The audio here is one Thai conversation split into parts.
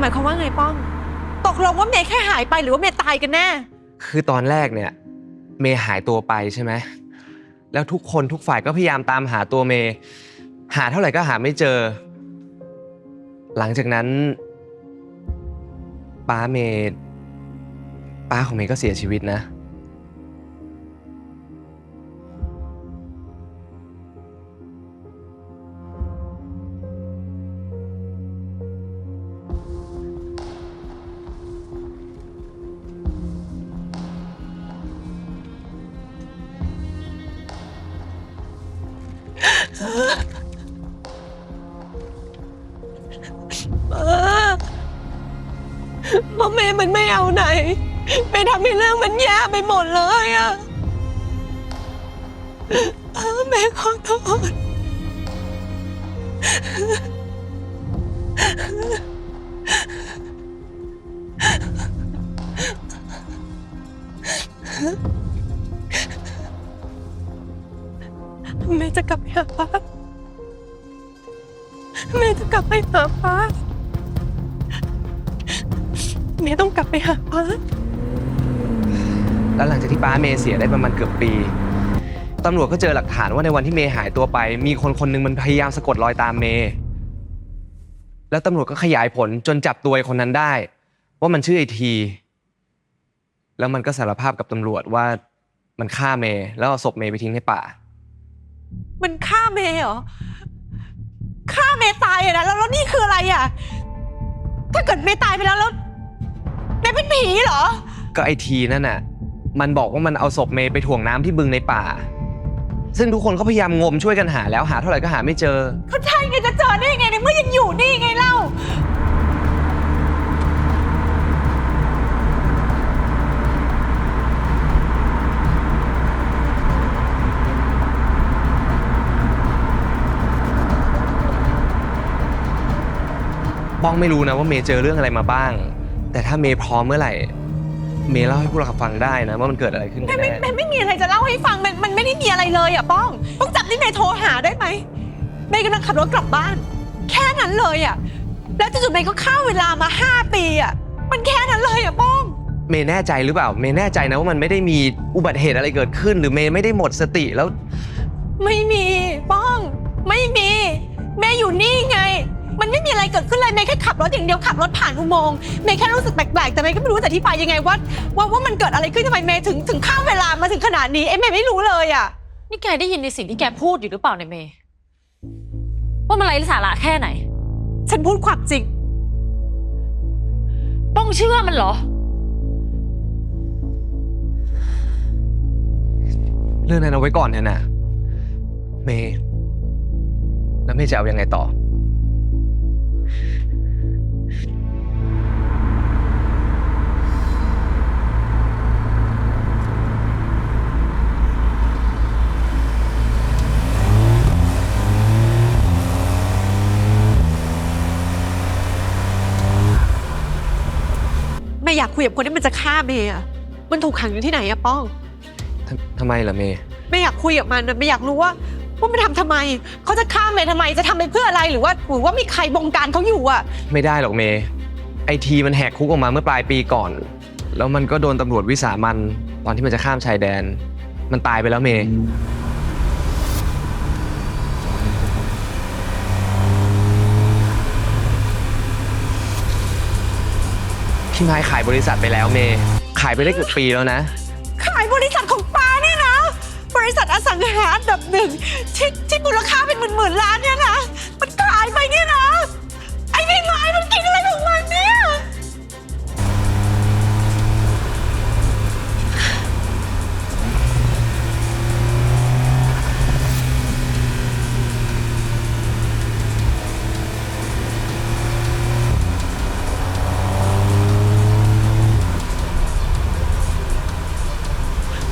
หมายความว่าไงป้องตกลงว่าเมย์แค่หายไปหรือว่าเมย์ตายกันแน่ คือตอนแรกเนี่ย เมย์หายตัวไปใช่ไหม แล้วทุกคนทุกฝ่ายก็พยายามตามหาตัวเมย์หาเท่าไหร่ก็หาไม่เจอ หลังจากนั้นป้าเมย์ป้าของเมย์ก็เสียชีวิตนะ เออเพราะเมย์มันไม่เอาไหน ไปทำให้เรื่องมันแย่ไปหมดเลยอะเออแม่ขอโทษ เมย์จะกลับไปหาป้าเมย์จะกลับไปหาป้าเมย์ต้องกลับไปหาป้าแล้วหลังจากที่ป้าเมย์เสียได้ประมาณเกือบปีตำรวจก็เจอหลักฐานว่าในวันที่เมย์หายตัวไป มีคนคนหนึงมันพยายามสะกดรอยตามเมย์แล้วตำรวจก็ขยายผลจนจับตัวไอ้คนนั้นได้ ว่ามันชื่อไอที แล้วมันก็สารภาพกับตำรวจว่ามันฆ่าเมย์แล้วเอาศพเมย์ไปทิ้งในป่า มันฆ่าเมย์เหรอฆ่าเมย์ตายอะนะแล้วแล้วนี่คืออะไรอะถ้าเกิดเมย์ตายไปแล้วแล้วเมย์เป็นผีเหรอ ก็ไอทีนั่นน่ะ มันบอกว่ามันเอาศพเมย์ไปถ่วงน้ำที่บึงในป่า ซึ่งทุกคนก็พยายามงมช่วยกันหาแล้วหาเท่าไหร่ก็หาไม่เจอ เขาใช่ไงจะเจอได้ยังไงในเมื่อยังอยู่นี่ไงเล่า บ้องไม่รู้นะว่าเมย์เจอเรื่องอะไรมาบ้าง แต่ถ้าเมย์พร้อมเมื่อไหร่ เมย์เล่าให้พวกเราฟังได้นะ ว่ามันเกิดอะไรขึ้นกันไม่แน่ไม่ไม่มีอะไรจะเล่าให้ฟังมันมันไม่ได้มีอะไรเลยอะป้องต้องจับที่เมย์โทรหาได้ไหมเมย์กำลังขับรถกลับบ้าน แค่นั้นเลยอะแล้วจู่ๆเมย์ก็ฆ่าเวลามาห้าปีอะมันแค่นั้นเลยอะป้อง เมย์แน่ใจหรือเปล่า เมย์แน่ใจนะว่ามันไม่ได้มีอุบัติเหตุอะไรเกิดขึ้น หรือเมย์ไม่ได้หมดสติแล้ว ไม่มีป้อง ไม่มีเมย์อยู่นี่ไง มันไม่มีอะไรเกิดขึ้นเลยเมย์แค่ขับรถอย่างเดียวขับรถผ่านอุโมงค์เมย์แค่รู้สึกแปลกๆแต่เมย์ก็ไม่รู้จะอธิบายยังไงว่าว่าว่ามันเกิดอะไรขึ้นทำไมเมย์ถึงถึงข้ามเวลามาถึงขนาดนี้เอ้เมย์ไม่รู้เลยอะ นี่แกได้ยินในสิ่งที่แกพูดอยู่หรือเปล่าเนี่ยเมย์ว่ามันไร้สาระแค่ไหน ฉันพูดความจริงป้องเชื่อมันเหรอ เรื่องนั้นเอาไว้ก่อนเถอะนะเมย์แล้วเมย์จะเอายังไงต่อ มย์อยากคุยกับคนที่มันจะฆ่าเมย์อะมันถูกขังอยู่ที่ไหนอะป้องทำทำไมล่ะเมย์เมย์อยากคุยกับมันอะเมย์อยากรู้ว่าว่ามันทำทำไม เขาจะฆ่าเมย์ทำไมจะทำไปเพื่ออะไรหรือว่าหรือว่ามีใครบงการเขาอยู่อะไม่ได้หรอกเมย์ไอทีมันแหกคุกออกมาเมื่อปลายปีก่อน แล้วมันก็โดนตำรวจวิสามันตอนที่มันจะข้ามชายแดน มันตายไปแล้วเมย์ พี่ไม้ขายบริษัทไปแล้วเมย์ขายไปได้เกือบปีแล้วนะ ขายบริษัทของป้าเนี่ยนะ บริษัทอสังหาอันดับหนึ่ง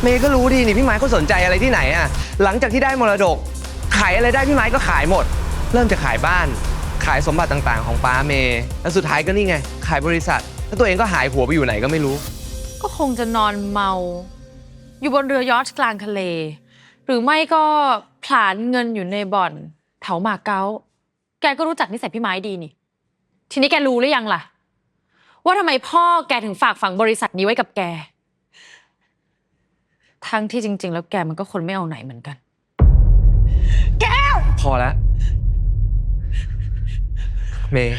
เมย์ก็รู้ดีนี่พี่ไม้เขาสนใจอะไรที่ไหนอะหลังจากที่ได้มรดก ขายอะไรได้พี่ไม้ก็ขายหมด เริ่มจะขายบ้าน ขายสมบัติต่างๆ ของป้าเมย์แล้วสุดท้ายก็นี่ไง ขายบริษัท แล้วตัวเองก็หายหัวไปอยู่ไหนก็ไม่รู้ ก็คงจะนอนเมา อยู่บนเรือยอชต์กลางทะเล หรือไม่ก็ผลาญเงินอยู่ในบ่อนแถวมาเก๊าแกก็รู้จักนิสัยพี่ไม้ดีนี่ ทีนี้แกรู้หรือยังล่ะ ว่าทำไมพ่อแกถึงฝากฝังบริษัทนี้ไว้กับแก ทั้งที่จริง ๆ แล้วแกมันก็คนไม่เอาไหนเหมือนกันพอแล้วเมย์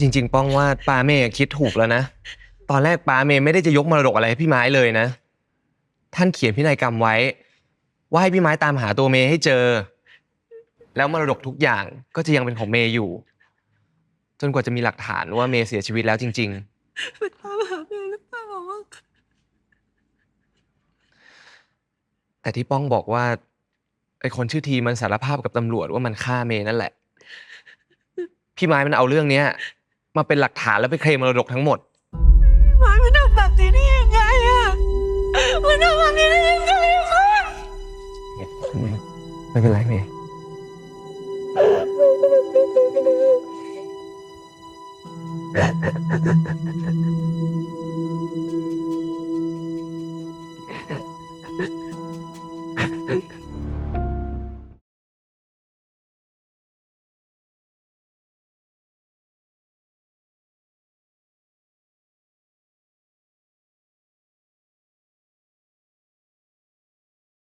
จริง ๆ ป้องว่าป้าเมย์คิดถูกแล้วนะ ตอนแรกป้าเมย์ไม่ได้จะยกมรดกอะไรให้พี่ไม้เลยนะ ท่านเขียนพินัยกรรมไว้ ว่าให้พี่ไม้ตามหาตัวเมย์ให้เจอ แล้วมรดกทุกอย่างก็จะยังเป็นของเมย์อยู่ จนกว่าจะมีหลักฐานว่าเมย์เสียชีวิตแล้วจริงมันตามหาแม่หรือเปล่า ๆ แต่ที่ป้องบอกว่าไอ้คนชื่อทีมันสารภาพกับตำรวจว่ามันฆ่าเมย์นั่นแหละ พี่ไม้มันเอาเรื่องเนี้ย มาเป็นหลักฐานแล้วไปเคลมมรดกทั้งหมดหมายมันทำแบบนี้ได้ยังไงอะมันทำแบบนี้ได้ยังไงอะไม่เป็นไรเมย์